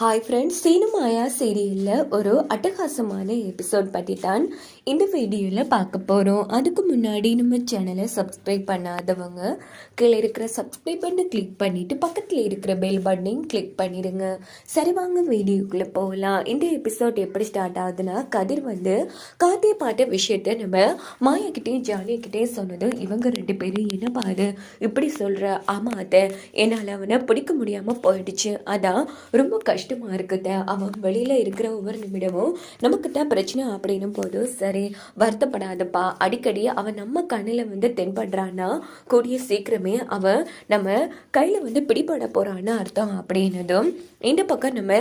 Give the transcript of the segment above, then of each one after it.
Hi friends சீனமாயா சீரியலில் ஒரு அட்டகாசமான எபிசோட் பற்றி தான் இந்த வீடியோவில் பார்க்க போகிறோம் அதுக்கு முன்னாடி நம்ம சேனலை சப்ஸ்கிரைப் பண்ணாதவங்க கீழே இருக்கிற சப்ஸ்கிரைப் பண்ணி கிளிக் பண்ணிவிட்டு பக்கத்தில் இருக்கிற பெல் பட்டனையும் கிளிக் பண்ணிடுங்க. சரி வாங்க வீடியோக்குள்ளே போகலாம். இந்த எபிசோட் எப்படி ஸ்டார்ட் ஆகுதுன்னா கதிர் வந்து காத்திய பாட்ட விஷயத்த நம்ம மாயாக்கிட்டேயும் ஜாலியாக்கிட்டேயும் சொன்னதும் இவங்க ரெண்டு பேரும் என்ன பாரு இப்படி சொல்கிற ஆமாம் அதை என்னால் அவனை பிடிக்க முடியாமல் போயிடுச்சு. அதான் ரொம்ப கஷ்டம். கஷ்டமாக இருக்குது அவன் வெளியில் இருக்கிற ஒவ்வொரு நிமிடமும் நமக்கு தான் பிரச்சனை அப்படின்னும் போது சரி வருத்தப்படாதப்பா. அடிக்கடி அவன் நம்ம கண்ணில் வந்து தென்படுறான்னா கூடிய சீக்கிரமே அவன் நம்ம கையில் வந்து பிடிபட போகிறான்னு அர்த்தம் அப்படின்னதும் இந்த பக்கம் நம்ம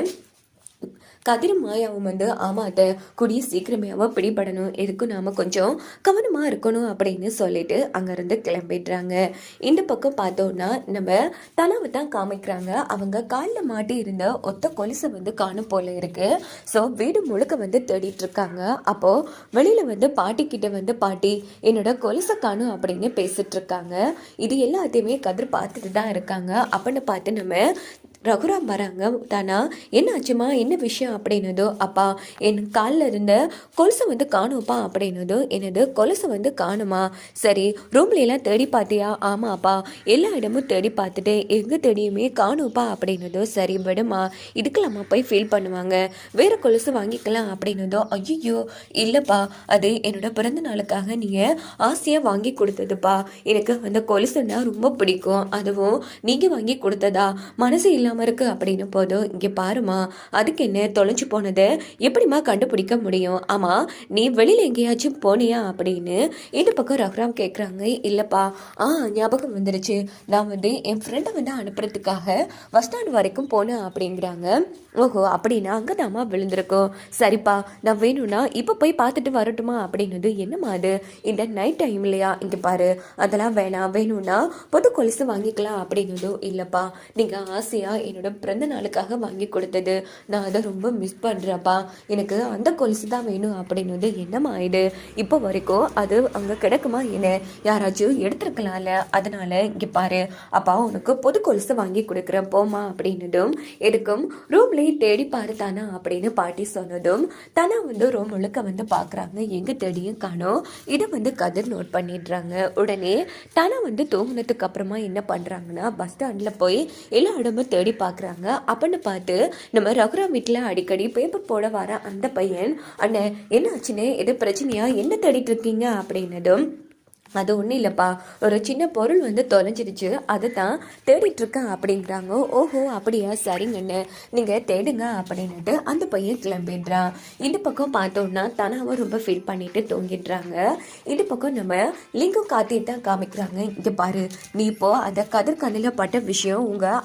கதிர் மாயாவும் வந்து ஆமாத்த கூடிய சீக்கிரமே அவ பிடிபடணும். எதுக்கும் நாம கொஞ்சம் கவனமா இருக்கணும் அப்படின்னு சொல்லிட்டு அங்கிருந்து கிளம்பிடுறாங்க. இந்த பக்கம் பார்த்தோம்னா நம்ம தனாவை தான் காமிக்கிறாங்க. அவங்க காலில் மாட்டி இருந்த ஒத்த கொலுசை வந்து காணும் போல இருக்கு. ஸோ வீடு முழுக்க வந்து தேடிட்டு இருக்காங்க. அப்போ வெளியில வந்து பாட்டி கிட்ட வந்து பாட்டி என்னோட கொலுசை காணும் அப்படின்னு பேசிட்டு இருக்காங்க. இது எல்லாத்தையுமே கதிர் பார்த்துட்டு தான் இருக்காங்க. அப்படின்னு பார்த்து நம்ம ரகுராம் வராங்க. தானா என்னாச்சுமா என்ன விஷயம்? அப்படின்னதோ அப்பா என் காலில் இருந்த கொலுசை வந்து காணும்ப்பா. அப்படின்னதோ என்னது? கொலுசை வந்து காணுமா? சரி ரூம்ல எல்லாம் தேடி பார்த்தியா? ஆமாப்பா எல்லா இடமும் தேடி பார்த்துட்டு எங்கே தேடியுமே காணும்ப்பா. அப்படின்னதோ சரி விடுமா இதுக்கெல்லாமா போய் ஃபீல் பண்ணுவாங்க? வேறு கொலுசு வாங்கிக்கலாம். அப்படின்னதோ ஐயோ இல்லைப்பா. அது என்னோட பிறந்த நாளுக்காக நீங்கள் ஆசையாக வாங்கி கொடுத்ததுப்பா. எனக்கு அந்த கொலுசுன்னா ரொம்ப பிடிக்கும். அதுவும் நீங்கள் வாங்கி கொடுத்ததா? மனசு இல்லாமல் இருக்குது அப்படின்னு போதும் இங்கே பாருமா அதுக்கு என்ன தொலைஞ்சு போனதை? எப்படிம்மா கண்டுபிடிக்க முடியும்? ஆமாம் நீ வெளியில் எங்கேயாச்சும் போனியா? அப்படின்னு இந்த பக்கம் ரகுராம் கேட்குறாங்க இல்லைப்பா ஆ ஞாபகம் வந்துருச்சு. நான் வந்து என் ஃப்ரெண்டை வந்து அனுப்புறதுக்காக பஸ் ஸ்டாண்ட் வரைக்கும் போனேன் அப்படிங்கிறாங்க. ஓஹோ அப்படின்னா அங்கே தாம்மா விழுந்திருக்கோம். சரிப்பா நான் வேணும்னா இப்போ போய் பார்த்துட்டு வரட்டுமா? அப்படின்னது என்னம்மா அது? இந்த நைட் டைம் இல்லையா? இங்கே பாரு அதெல்லாம் வேணாம். வேணும்னா பொது கொலுசு வாங்கிக்கலாம். அப்படின்னதும் இல்லைப்பா நீங்கள் ஆசையாக என்னோட பிறந்த நாளுக்காக வாங்கி கொடுத்தது. நான் அதை ரொம்ப மிஸ் பண்ணுறேன்ப்பா எனக்கு அந்த கொலுசு தான் வேணும் அப்படின்னது என்னம்மா ஆயிடு. இப்போ வரைக்கும் அது அங்கே கிடக்குமா என்ன? யாராச்சும் எடுத்துருக்கலாம்ல? அதனால இங்கே பாரு. அப்பா உனக்கு புது கொலுசு வாங்கி கொடுக்குறேன். போமா அப்படின்னதும் எதுக்கும் ரூம்லேயே தேடி பாரு தானா அப்படின்னு பாட்டி சொன்னதும் தானா வந்து ரூம் முழுக்க வந்து பார்க்குறாங்க எங்கே தேடியும் காணும். இதை வந்து கதிர் நோட் பண்ணிடுறாங்க. உடனே தானா வந்து தூங்குனதுக்கு அப்புறமா என்ன பண்ணுறாங்கன்னா பஸ் ஸ்டாண்டில் போய் எல்லா இடமும் தேடி பார்க்குறாங்க அப்படின்னு பார்த்து நம்ம ரகுராம் வீட்டில் அடிக்கடி பேப்பர் போட வர அந்த பையன் அண்ணன் என்ன ஆச்சுன்னு எது பிரச்சனையா? என்ன தேடிட்டு இருக்கீங்க? அப்படின்னதும் அது ஒன்றும் இல்லைப்பா. ஒரு சின்ன பொருள் வந்து தொலைஞ்சிருச்சு. அதை தான் தேடிட்டுருக்கேன் அப்படின்றாங்க. அப்படிங்கிறாங்க ஓஹோ அப்படியா? சரிங்கண்ணு நீங்கள் தேடுங்க அப்படின்னுட்டு அந்த பையன் கிளம்பிடுறான். இந்த பக்கம் பார்த்தோம்னா தனாவும் ரொம்ப ஃபீல் பண்ணிட்டு தூங்கிடுறாங்க. இந்த பக்கம் நம்ம லிங்கம் காத்திட்டு தான் காமிக்கிறாங்க. இங்கே பாரு நீ இப்போ அந்த கதிர்கண்ணில் பட்ட விஷயம் உங்கள்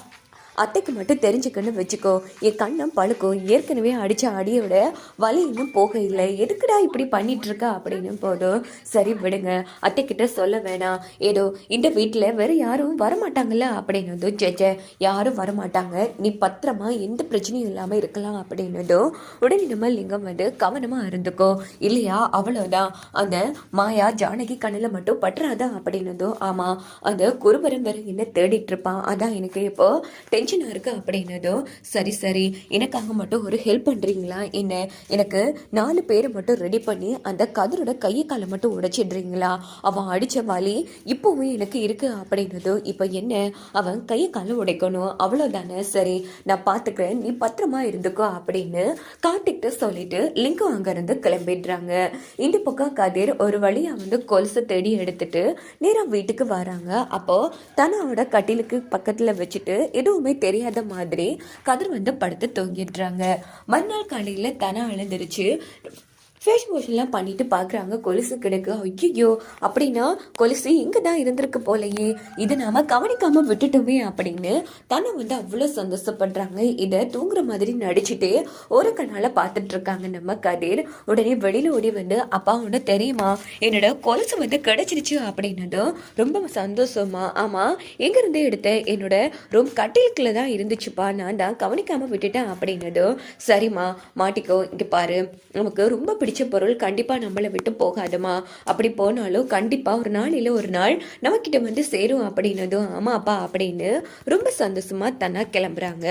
அத்தைக்கு மட்டும் தெரிஞ்சுக்கன்னு வச்சுக்கோ. என் கண்ணம் பழுக்கும். ஏற்கனவே அடித்த அடியோட வலி இன்னும் போக இல்லை எதுக்குடா இப்படி பண்ணிட்டு அப்படின்னு போதும். சரி விடுங்க. அத்தைக்கிட்ட சொல்ல வேணாம். ஏதோ இந்த வீட்டில் வேற யாரும் வரமாட்டாங்கல்ல அப்படின்னதும் ஜெஜ யாரும் வரமாட்டாங்க. நீ பத்திரமா எந்த பிரச்சனையும் இல்லாமல் இருக்கலாம் அப்படின்னதும் உடனே நம்ம லிங்கம் வந்து கவனமாக இருந்துக்கோ. இல்லையா? அவ்வளோதான் அந்த மாயா ஜானகி கண்ணில் மட்டும் பற்றாதா அப்படின்னதும் ஆமாம் அந்த குருபரம் வேறு என்ன தேடிட்டு இருப்பான். அதான் எனக்கு இப்போ டென்ஷனாக இருக்கு அப்படின்னதும் சரி சரி எனக்காக மட்டும் ஒரு ஹெல்ப் பண்ணுறீங்களா என்ன? எனக்கு நாலு பேரை மட்டும் ரெடி பண்ணி அந்த கதிரோட கையை காலை மட்டும் உடைச்சிடுறீங்களா? அவன் அடித்த வலி இப்போவும் எனக்கு இருக்குது அப்படின்னதும் இப்போ என்ன? அவன் கையை காலை உடைக்கணும். அவ்வளோதானே சரி நான் பார்த்துக்கிறேன் நீ பத்திரமா இருந்துக்கோ அப்படின்னு கார்த்திக்கிட்ட சொல்லிட்டு லிங்கம் அங்கேருந்து கிளம்பிடுறாங்க. இந்த பக்கம் கதிர் ஒரு வழியாக வந்து கொலுசை தேடி எடுத்துட்டு நேராக வீட்டுக்கு வராங்க. அப்போ தன்னோட கட்டிலுக்கு பக்கத்தில் வச்சுட்டு எதுவுமே தெரியாத மாதிரி கதிர் வந்து படுத்து தூங்கிடுறாங்க. மறுநாள் காலையில் தனம் அழுந்துருச்சு. ஃபேஸ் வாஷ்லாம் பண்ணிட்டு பார்க்குறாங்க கொலுசு கிடக்கு. ஐயோ அப்படின்னா கொலுசு இங்கே தான் இருந்திருக்கு போலையே. இதை நாம கவனிக்காம விட்டுட்டோமே அப்படின்னு தன்னை வந்து அவ்வளோ சந்தோஷப்படுறாங்க. இதை தூங்குற மாதிரி நடிச்சுட்டே ஒரு கண்ணால் பார்த்துட்டு இருக்காங்க நம்ம கதிர். உடனே வெளியில் ஓடி வந்து அப்பா ஒன்று தெரியுமா? என்னோட கொலுசு வந்து கிடைச்சிருச்சு அப்படின்னதும் ரொம்ப சந்தோஷமா ஆமாம் எங்கேருந்து எடுத்தேன் என்னோட ரூம் கட்டிலுக்குள்ள தான் இருந்துச்சுப்பா. நான் தான் கவனிக்காம விட்டுட்டேன் அப்படின்னதும் சரிம்மா மாட்டிக்கோ. இங்கே பாரு. நமக்கு ரொம்ப பிடிக்கும். பிடிச்ச பொருள் கண்டிப்பாக நம்மளை விட்டு போகாதுமா. அப்படி போனாலும் கண்டிப்பாக ஒரு நாள் இல்லை ஒரு நாள் நம்மக்கிட்ட வந்து சேரும் அப்படின்னதும் ஆமாப்பா அப்படின்னு ரொம்ப சந்தோஷமா தன்னா கிளம்புறாங்க.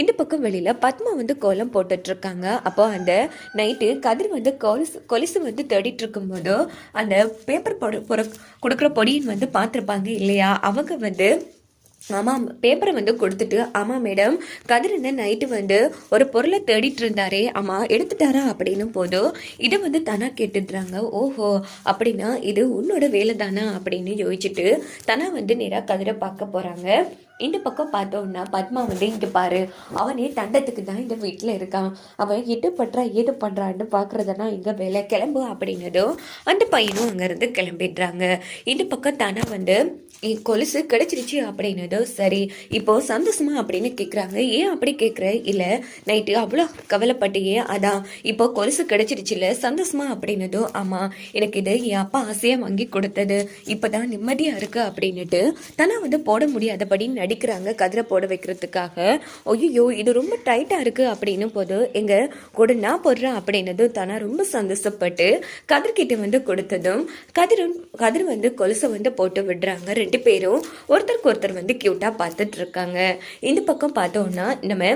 இந்த பக்கம் வெளியில் பத்மா வந்து கோலம் போட்டுட்ருக்காங்க. அப்போ அந்த நைட்டு கதிர் வந்து கொலுசு கொலுசு வந்து தேடிட்டு இருக்கும்போது அந்த பேப்பர் பொடு கொடுக்குற பொடியின் வந்து பார்த்துருப்பாங்க இல்லையா? அவங்க வந்து ஆமாம் பேப்பரை வந்து கொடுத்துட்டு ஆமாம் மேடம் கதிர் நைட்டு வந்து ஒரு பொருளை தேடிட்டு இருந்தாரே ஆமாம் எடுத்துட்டாரா அப்படின்னும் போதும் இதை வந்து தனா கேட்டுடுறாங்க. ஓஹோ அப்படின்னா இது உன்னோட வேலை தானா அப்படின்னு யோசிச்சுட்டு தனா வந்து நேராக கதிரை பார்க்க போகிறாங்க இந்த பக்கம் பார்த்தோம்னா பத்மா வந்து இங்கே பாரு. அவனே தண்டத்துக்கு தான் இந்த வீட்டில் இருக்கான். அவன் எது பண்ணுறா ஏது பண்ணுறான்னு பார்க்குறதுனா இங்கே வேலை. கிளம்பு அப்படின்னதும் அந்த பையனும் அங்கேருந்து கிளம்பிடுறாங்க. இந்த பக்கம் தானே வந்து என் கொலுசு கிடச்சிருச்சு அப்படின்னதும் சரி. இப்போ சந்தோஷமா அப்படின்னு கேட்குறாங்க ஏன் அப்படி கேட்குற இல்லை நைட்டு அவ்வளோ கவலைப்பட்டியே அதான். இப்போ கொலுசு கிடைச்சிருச்சுல சந்தோஷமா? அப்படின்னதும் ஆமாம் எனக்கு இது என் அப்பா ஆசையாக வாங்கி கொடுத்தது. இப்போ தான் நிம்மதியாக இருக்குது அப்படின்னுட்டு தானே வந்து போட முடியாதபடி அடிக்கிறாங்க கதிரை போட வைக்கிறதுக்காக. ஐயோ இது ரொம்ப டைட்டாக இருக்குது அப்படின்னும் போது எங்கள் கூட நான் போடுறேன் அப்படின்னதும் தானா ரொம்ப சந்தோஷப்பட்டு கதிர்கிட்ட வந்து கொடுத்ததும் கதிரும் கதிர் வந்து கொலுசை வந்து போட்டு விடுறாங்க. ரெண்டு பேரும் ஒருத்தருக்கு ஒருத்தர் வந்து க்யூட்டாக பார்த்துட்ருக்காங்க இந்த பக்கம் பார்த்தோன்னா நம்ம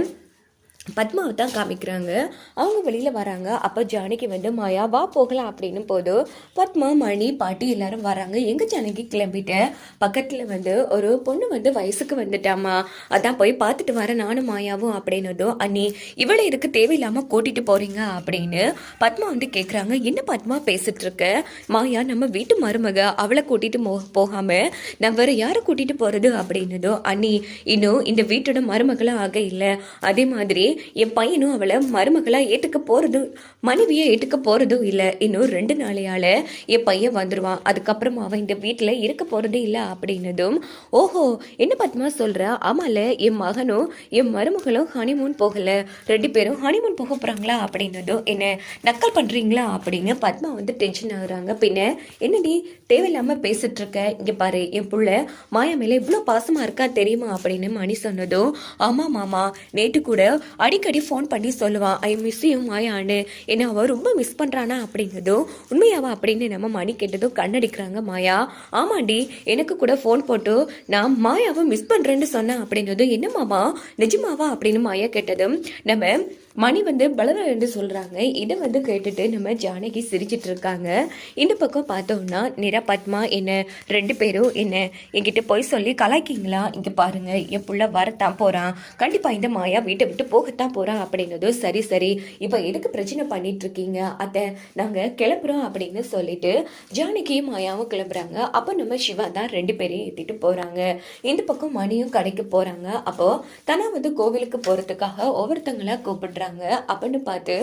பத்மாவை தான் காமிக்கிறாங்க. அவங்க வெளியில் வராங்க. அப்போ ஜானகி வந்து மாயா வா போகலாம். அப்படின்னு போதும் பத்மா மணி பாட்டி எல்லாரும் வராங்க. எங்கள் ஜானகி கிளம்பிட்டேன் பக்கத்தில் வந்து ஒரு பொண்ணு வந்து வயசுக்கு வந்துட்டாமா அதான் போய் பார்த்துட்டு வரேன் நானும் மாயாவும் அப்படின்னதும் அண்ணி இவளை இதுக்கு தேவையில்லாமல் கூட்டிகிட்டு போகிறீங்க அப்படின்னு பத்மா வந்து கேட்குறாங்க என்ன பத்மா பேசிகிட்ருக்க இருக்க மாயா நம்ம வீட்டு மருமக. அவளை கூட்டிகிட்டு மோ போகாமல் நான் யாரை கூட்டிகிட்டு போகிறது அப்படின்னதோ அண்ணி இன்னும் இந்த வீட்டோட மருமகளாக ஆக இல்லை. அதே மாதிரி என் பையனும் அவளை மருமகளா ஏற்றுக்க போறதும் மனைவியை ஏற்றுக்க போறதும் இல்லை. இன்னும் ரெண்டு நாளையால என் பையன் வந்துருவான். அதுக்கப்புறமா அவன் இந்த வீட்டில் இருக்க போறதே இல்லை அப்படின்னதும் ஓஹோ என்ன பத்மா சொல்ற? ஆமால என் மகனும் என் மருமகளும் ஹனிமூன் போகல. ரெண்டு பேரும் ஹனிமூன் போக போறாங்களா அப்படின்னதும் என்ன நக்கல் பண்றீங்களா அப்படின்னு பத்மா வந்து டென்ஷன் ஆகுறாங்க. பின்ன என்னடி தேவையில்லாம பேசிட்டு இருக்க? இங்க பாரு என் புள்ள மாயா மேல இவ்வளோ பாசமா இருக்கா தெரியுமா அப்படின்னு மணி சொன்னதும் ஆமா மாமா நேற்று கூட அடிக்கடி ஃபோன் பண்ணி சொல்லுவான் ஐ மிஸ் யூ மாயான்னு என்ன அவள் ரொம்ப மிஸ் பண்ணுறானா அப்படிங்கிறதும் உண்மையாவா அப்படின்னு நம்ம மணி கேட்டதும் கண்ணடிக்கிறாங்க மாயா. ஆமாண்டி எனக்கு கூட ஃபோன் போட்டு நான் மாயாவை மிஸ் பண்ணுறேன்னு சொன்னேன் அப்படின்னதும் என்ன மாமா? நிஜமாவா? அப்படின்னு மாயா கேட்டதும் நம்ம மணி வந்து பலவரண்டு சொல்கிறாங்க இதை வந்து கேட்டுட்டு நம்ம ஜானகி சிரிச்சிட்டு இருக்காங்க. இந்த பக்கம் பார்த்தோம்னா நிரா பத்மா என்ன ரெண்டு பேரும் என்ன என்கிட்ட போய் சொல்லி கலாய்க்கிங்களா? இங்கே பாருங்க என் புள்ள வரத்தான் போகிறான் கண்டிப்பாக இந்த மாயா வீட்டை விட்டு போகத்தான் போகிறான் அப்படின்னதும் சரி சரி இப்போ எதுக்கு பிரச்சனை பண்ணிட்டு இருக்கீங்க அத்தை நாங்கள் கிளம்புறோம். அப்படின்னு சொல்லிட்டு ஜானகியும் மாயாவும் கிளம்புறாங்க. அப்போ நம்ம சிவா தான் ரெண்டு பேரையும் ஏற்றிட்டு போகிறாங்க இந்த பக்கம் மணியும் கடைக்கு போகிறாங்க அப்போ தனா வந்து கோவிலுக்கு போகிறதுக்காக ஒவ்வொருத்தங்களை கூப்பிடுறாங்க. அப்படின்னு பார்த்து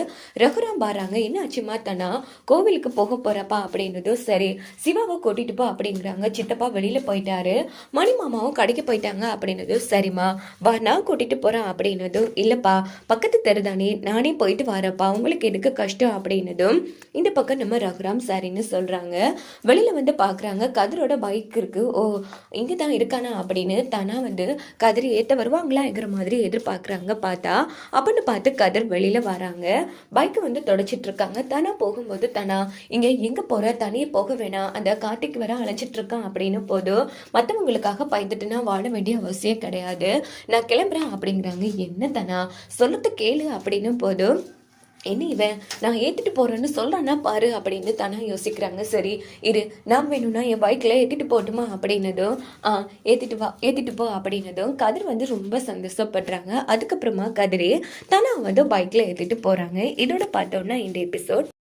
ரகுராம் பாருங்க என்ன ஆச்சுமா தனா கோவிலுக்கு போக போறப்பா அப்படின்னதும் சரி சிவாவை கூட்டிட்டு போ அப்படிங்கிறாங்க. சித்தப்பா வெளியில போயிட்டாரு. மணி மாமாவும் கடைக்கு போயிட்டாங்க அப்படின்னதும் சரிம்மா. வா நான் கூட்டிட்டு போறேன் அப்படின்னதும் இல்லப்பா பக்கத்து தெருதானே நானே போயிட்டு வரப்பா உங்களுக்கு எதுக்கு கஷ்டம் அப்படின்னதும் இந்த பக்கம் நம்ம ரகுராம் சாரின்னு சொல்றாங்க. வெளியில் வந்து பாக்குறாங்க. கதிரோட பைக் இருக்கு. ஓ இங்கே தான் இருக்கானா அப்படின்னு தானா வந்து கதிர் ஏத்த வருவாங்களாங்கிற மாதிரி எதிர்பார்க்குறாங்க பார்த்தா. அப்படின்னு பார்த்து கதிர் வெளியில் வராங்க. பைக்கை வந்து தொடச்சிட்டு இருக்காங்க. தனா போகும்போது தனா இங்கே எங்கே போகிற தனியே போக வேணாம். அந்த கார்த்திக் வர அழைச்சிட்டு இருக்கான். அப்படின்னு போதும் மற்றவங்களுக்காக பயந்துட்டுனா வாழ வேண்டிய அவசியம் கிடையாது. நான் கிளம்புறேன். அப்படிங்கிறாங்க. என்ன தனா? சொல்லத்து கேளு. அப்படின்னு போதும் என்ன இவன்? நான் ஏற்றிட்டு போகிறேன்னு சொல்கிறேன்னா பாரு அப்படின்னு தானே யோசிக்கிறாங்க. சரி இரு நான் வேணும்னா என் பைக்கில் ஏற்றிட்டு போட்டுமா? அப்படின்னதும் ஆ ஏற்றிட்டு வா ஏற்றிட்டு போ அப்படின்னதும் கதிர் வந்து ரொம்ப சந்தோஷப்படுறாங்க. அதுக்கப்புறமா கதிரே தானா வந்து பைக்கில் ஏற்றிட்டு போகிறாங்க இதோட பார்த்தோன்னா இந்த எபிசோட்